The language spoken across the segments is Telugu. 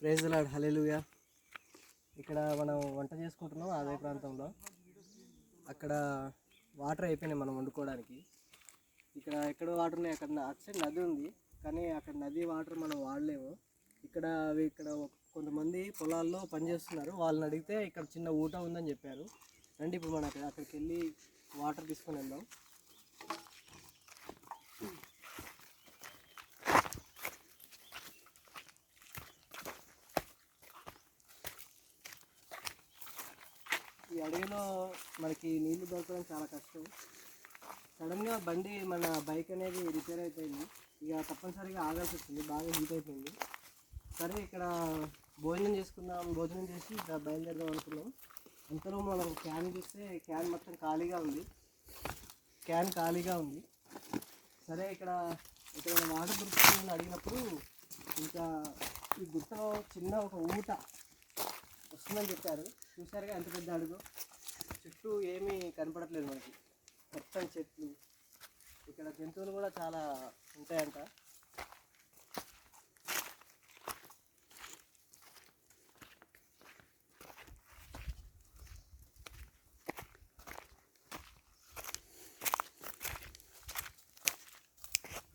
ప్రేజ్ లాడ్ హలెలుయా ఇక్కడ మనం వంట చేసుకుంటున్నాం అదే ప్రాంతంలో. అక్కడ వాటర్ అయిపోయినాయి మనం వండుకోవడానికి. ఇక్కడ ఎక్కడ వాటర్ ఉన్నాయి? అక్కడ అటు నది ఉంది కానీ అక్కడ నది వాటర్ మనం వాడలేము. ఇక్కడ అవి ఇక్కడ కొంతమంది పొలాల్లో పనిచేస్తున్నారు. వాళ్ళని అడిగితే ఇక్కడ చిన్న ఊట ఉందని చెప్పారు. రండి ఇప్పుడు మనం అక్కడ అక్కడికి వెళ్ళి వాటర్ తీసుకొని వెళ్దాం. ఈ అడవిలో మనకి నీళ్ళు దొరకడం చాలా కష్టం. సడన్గా బండి మన బైక్ అనేది రిపేర్ అయిపోయింది. ఇక తప్పనిసరిగా ఆగాల్సి వచ్చింది బాగా హీట్ అయిపోయింది. సరే ఇక్కడ భోజనం చేసుకుందాం భోజనం చేసి ఇక్కడ బయలుదేరదాం అనుకున్నాం. అంతలో మనం క్యాన్ చూస్తే క్యాన్ మొత్తం ఖాళీగా ఉంది. క్యాన్ ఖాళీగా ఉంది. సరే ఇక్కడ ఇక్కడ వాటర్ దొరుకుతుందని అడిగినప్పుడు ఇంకా ఈ గుట్టలో చిన్న ఒక ఊట వస్తుందని చెప్పారు. చూసారుగా ఎంత పెద్ద అడుగు? చుట్టూ ఏమీ కనపడట్లేదు మనకి. మొత్తం చెట్లు. ఇక్కడ జంతువులు కూడా చాలా ఉంటాయంట.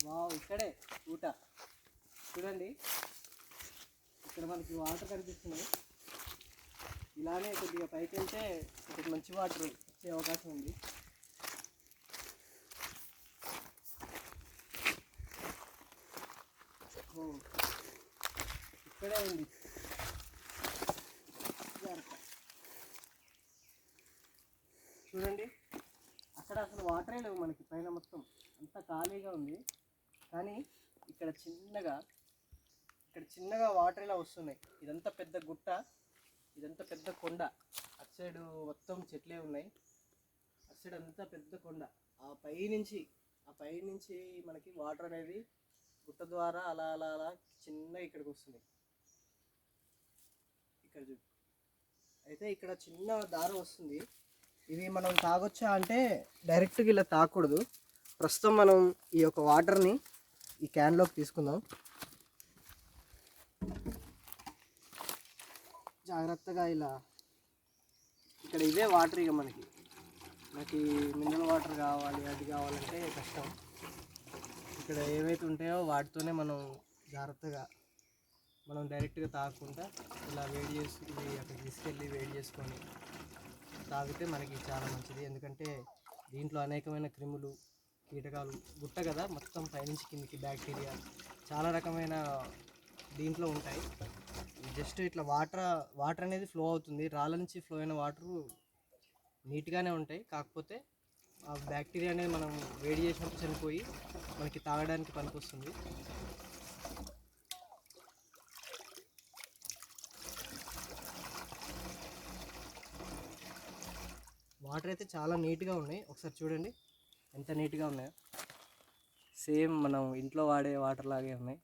వావ్ ఇక్కడే ఊట. చూడండి. ఇక్కడ మనకి వాటర్ కనిపిస్తున్నాయి. ఇలానే కొద్దిగా పైకి వెళ్తే కొద్దిగా మంచి వాటర్ వచ్చే అవకాశం ఉంది. ఇక్కడే ఉంది. చూడండి అక్కడ అసలు వాటరే లేవు మనకి పైన మొత్తం. అంత ఖాళీగా ఉంది. కానీ ఇక్కడ చిన్నగా ఇక్కడ చిన్నగా వాటర్ ఇలా వస్తున్నాయి. ఇదంతా పెద్ద గుట్ట. ఇదంతా పెద్ద కొండ. అటు సైడ్ మొత్తం చెట్లే ఉన్నాయి. అటు సైడ్ అంతా పెద్ద కొండ. ఆ పై నుంచి ఆ పై నుంచి మనకి వాటర్ అనేది గుట్ట ద్వారా అలా అలా అలా చిన్న ఇక్కడికి వస్తుంది. ఇక్కడ చూ అయితే ఇక్కడ చిన్న దారం వస్తుంది. ఇవి మనం తాగొచ్చా అంటే డైరెక్ట్గా ఇలా తాగకూడదు ప్రస్తుతం మనం ఈ యొక్క వాటర్ని ఈ క్యాన్లోకి తీసుకుందాం. జాగ్రత్తగా ఇలా ఇక్కడ ఇవే వాటర్ ఇక మనకి. మనకి మినరల్ వాటర్ కావాలి అది కావాలంటే కష్టం. ఇక్కడ ఏవైతే ఉంటాయో వాటితోనే మనం జాగ్రత్తగా మనం డైరెక్ట్గా తాగకుండా ఇలా వేడి చేసుకుని అక్కడ అక్కడికి తీసుకెళ్ళి వేడి చేసుకొని తాగితే మనకి చాలా మంచిది. ఎందుకంటే దీంట్లో అనేకమైన క్రిములు కీటకాలు గుట్ట కదా మొత్తం పైనుంచి కిందికి బ్యాక్టీరియా చాలా రకమైన దీంట్లో ఉంటాయి. జస్ట్ ఇట్లా వాటర్ వాటర్ అనేది ఫ్లో అవుతుంది. రాళ్ళ నుంచి ఫ్లో అయిన వాటర్ నీట్గానే ఉంటాయి. కాకపోతే ఆ బ్యాక్టీరియా అనేది మనం వేడి చేసినప్పుడు చనిపోయి మనకి తాగడానికి పనికొస్తుంది. వాటర్ అయితే చాలా నీట్గా ఉన్నాయి. ఒకసారి చూడండి. ఎంత నీట్గా ఉన్నాయో. సేమ్ మనం ఇంట్లో వాడే వాటర్ లాగే ఉన్నాయి.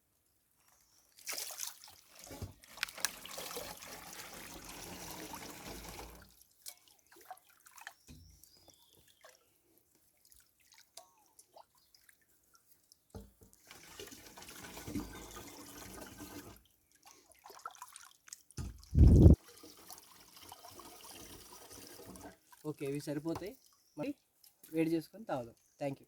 ఓకే ఇవి సరిపోతాయి. మరి వేడి చేసుకొని తాగుదాం. Thank you